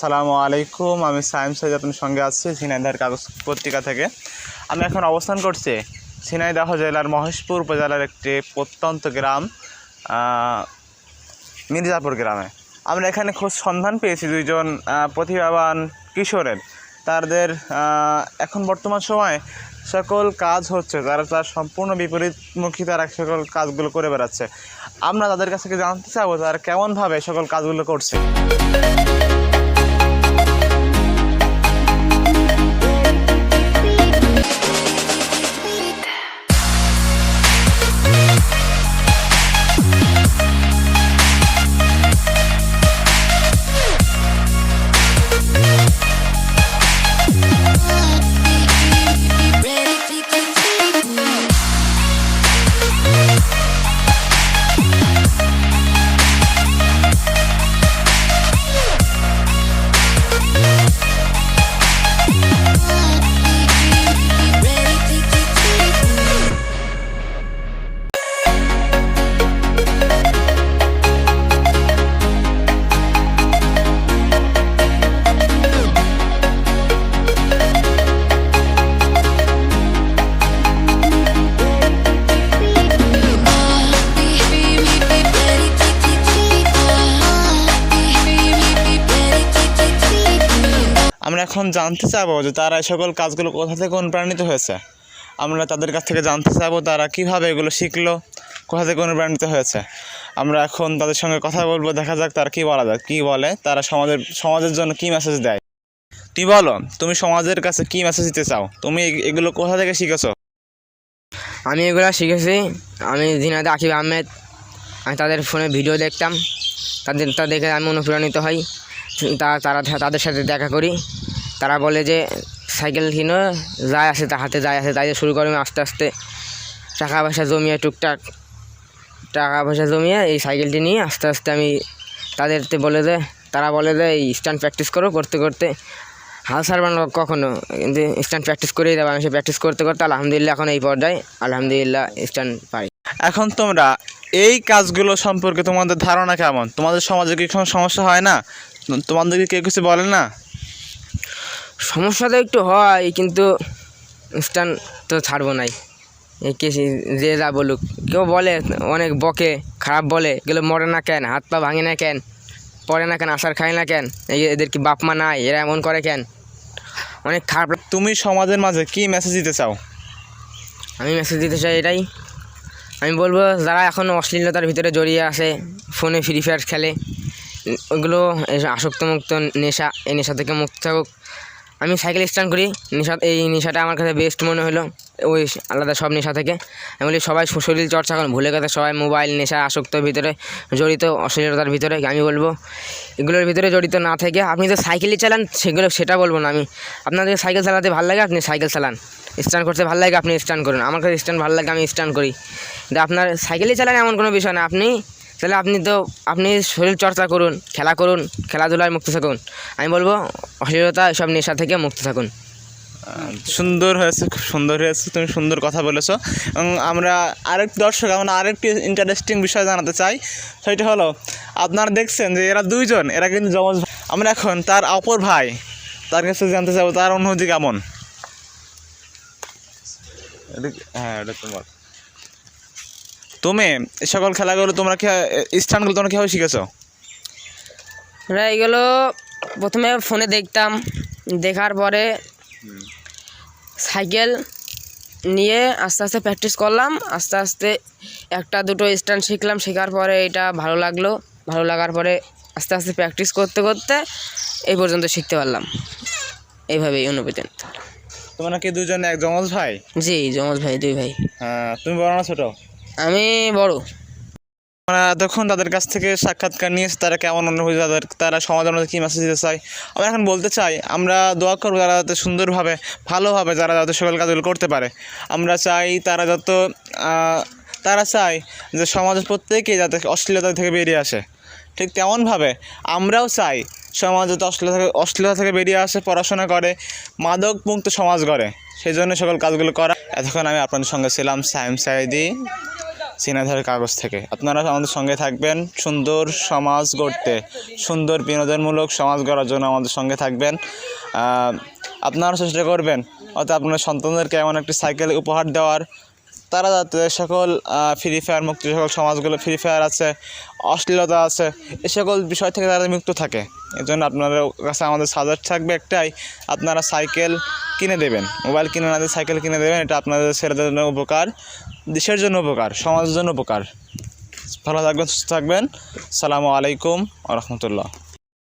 আসসালামু আলাইকুম, আমি সায়েম সাইজ আপনার সঙ্গে আছি ঝিনাইদহের কাগজ পত্রিকা থেকে। আমি এখন অবস্থান করছি ঝিনাইদহ জেলার মহেশপুর উপজেলার একটি প্রত্যন্ত গ্রাম মির্জাপুর গ্রামে। আমরা এখানে খোঁজ সন্ধান পেয়েছি দুইজন প্রতিভাবান কিশোরের। তাদের এখন বর্তমান সময়ে সকল কাজ হচ্ছে, তারা তার সম্পূর্ণ বিপরীতমুখী তারা সকল কাজগুলো করে বেড়াচ্ছে। আমরা তাদের কাছ থেকে জানতে চাবো তারা কেমনভাবে সকল কাজগুলো করছে। আমরা এখন জানতে চাবো যে তারা এই সকল কাজগুলো কোথা থেকে অনুপ্রাণিত হয়েছে। আমরা তাদের কাছ থেকে জানতে চাবো তারা কীভাবে এগুলো শিখলো, কোথা থেকে অনুপ্রাণিত হয়েছে। আমরা এখন তাদের সঙ্গে কথা বলব, দেখা যাক তারা কি বলা যায়, কী বলে, তারা সমাজের সমাজের জন্য কি মেসেজ দেয়। তুমি বলো, তুমি সমাজের কাছে কি মেসেজ দিতে চাও? তুমি এগুলো কোথা থেকে শিখেছো? আমি এগুলো শিখেছি। আমি দিনাতে আকিব আহমেদ। আমি তাদের ফোনে ভিডিও দেখতাম। তাদের তা দেখে আমি অনুপ্রাণিত হই। তা, তারা, তাদের সাথে দেখা করি। তারা বলে যে সাইকেল কিনো যায় আছে তা হাতে, যায় আছে তাই শুরু করি আমি আস্তে আস্তে। টাকা পয়সা জমিয়ে টুকটাক, টাকা পয়সা জমিয়ে এই সাইকেলটি নিয়ে আস্তে আস্তে আমি তাদেরতে বলে যে, তারা বলে যে, এই স্ট্যান্ড প্র্যাকটিস করো করতে করতে। হাল ছাড়বে না কখনো, কিন্তু স্ট্যান্ড প্র্যাকটিস করেই দেবো আমি সে প্র্যাকটিস করতে করতে আলহামদুলিল্লাহ এখন এই পর্যায়ে আলহামদুলিল্লাহ স্ট্যান্ড পাই। এখন তোমরা এই কাজগুলো সম্পর্কে তোমাদের ধারণা কেমন? তোমাদের সমাজে কি কোনো সমস্যা হয় না? তোমাদেরকে কেউ কিছু বলে না? সমস্যা তো একটু হয় কিন্তু স্ট্যান্ড তো ছাড়বো নাই। কে যে যা বলুক। কেউ বলে অনেক বকে খারাপ বলে এগুলো মরে না কেন? হাত পা ভাঙে না কেন? পড়ে না কেন? আসার খায় না কেন? এই এদের কি বাপ মা নাই? এরা এমন করে কেন? অনেক খারাপ তুমি সমাজের মাঝে কি মেসেজ দিতে চাও? আমি মেসেজ দিতে চাই এটাই। আমি বলব যারা এখন অশ্লীলতার ভিতরে জড়িয়ে আছে ফোনে ফ্রি ফায়ার খেলে ওগুলো আসক্তমুক্ত নেশা এই নেশা থেকে মুক্ত থাকুক। আমি সাইকেল স্ট্যান্ড করি। নেশা, এই নেশাটা আমার কাছে বেস্ট মনে হলো। ওই আলাদা সব নেশা থেকে। আমি বলি, সবাই শরীর চর্চা করুন। ভুলে গেছে সবাই মোবাইল নেশা আসক্তর ভিতরে, জড়িত, অশ্লীলতার ভিতরে, আমি বলব, এগুলোর ভিতরে জড়িত না থেকে আপনি তো সাইকেলই চালান, সেগুলো, সেটা বলব না আমি। আপনাদের সাইকেল চালাতে ভালো লাগে? আপনি সাইকেল চালান। স্ট্যান্ড করতে ভালো লাগে? আপনি স্ট্যান্ড করুন। আমার কাছে স্ট্যান্ড ভালো লাগে, আমি স্ট্যান্ড করি। আপনার সাইকেলই চালান এমন কোনো বিষয় না। আপনি তাহলে আপনি তো আপনি শরীর চর্চা করুন খেলা করুন খেলাধুলায় মুক্ত থাকুন। আমি বলব অশ্লীলতা এসব নেশা থেকে মুক্ত থাকুন। সুন্দর হয়েছে খুব সুন্দর হয়েছে তুমি সুন্দর কথা বলেছ। এবং আমরা আরেক দর্শক আমরা আরেকটি ইন্টারেস্টিং বিষয় জানাতে চাই সেটা হলো আপনারা দেখছেন যে এরা দুইজন এরা কিন্তু যমজ আমরা এখন তার অপর ভাই তার কাছে জানতে চাবো তার অনুভূতি কেমন? হ্যাঁ এটা তোমার। তুমি সকল খেলাগুলো তোমরা কি স্থানগুলো তোমরা কীভাবে শিখেছো? আমরা এগুলো প্রথমে ফোনে দেখতাম দেখার পরে সাইকেল নিয়ে আস্তে আস্তে প্র্যাকটিস করলাম আস্তে আস্তে একটা দুটো স্ট্যান্ড শিখলাম শেখার পরে এটা ভালো লাগল ভালো লাগার পরে আস্তে আস্তে প্র্যাকটিস করতে করতে এই পর্যন্ত শিখতে পারলাম। এইভাবেই অনুভূতি। তোমরা কি দুজন এক যমজ ভাই? জি যমজ ভাই দুই ভাই। হ্যাঁ তুমি বড় না ছোটো? আমি বড়। আমরা এতক্ষণ তাদের কাছ থেকে সাক্ষাৎকার নিয়েছি তারা কেমন অনুভূতি, তাদের, তারা সমাজের মধ্যে কী মেসেজ দিতে চায়। আমরা এখন বলতে চাই, আমরা দোয়া করব তারা যাতে সুন্দরভাবে, ভালোভাবে যারা যাতে সকল কাজগুলো করতে পারে। আমরা চাই তারা যত তারা চায় যে সমাজের প্রত্যেকেই যাতে অশ্লীলতা থেকে বেরিয়ে আসে। ঠিক তেমনভাবে আমরাও চাই সমাজ যাতে অশ্লীলতা থেকে অশ্লীলতা থেকে বেরিয়ে আসে, পড়াশোনা করে মাদক মুক্ত সমাজ গড়ে। সেই জন্য সকল কাজগুলো করা। এতক্ষণ আমি আপনাদের সঙ্গে ছিলাম সাইম সাইদি। সিনাধারের কাগজ থেকে। আপনারা আমাদের সঙ্গে থাকবেন সুন্দর সমাজ গড়তে। সুন্দর বিনোদনমূলক সমাজ গড়ার জন্য আমাদের সঙ্গে থাকবেন। আপনারা চেষ্টা করবেন, অর্থাৎ আপনার সন্তানদেরকে এমন একটি সাইকেল উপহার দেওয়ার। তারা যাতে সকল ফ্রি ফায়ার মুক্ত, সকল সমাজগুলো ফ্রি ফায়ার আছে, অশ্লীলতা আছে, এ সকল বিষয় থেকে তারা মুক্ত থাকে। এই জন্য আপনাদের কাছে আমাদের সাজেস্ট থাকবে একটাই, আপনারা সাইকেল কিনে দেবেন। মোবাইল কিনে না সাইকেল কিনে দেবেন, এটা আপনাদের ছেলেদের জন্য উপকার। দেশের জন্য উপকার সমাজের জন্য উপকার। ভালো থাকবেন সুস্থ থাকবেন। সালামু আলাইকুম রহমতুল্লাহ।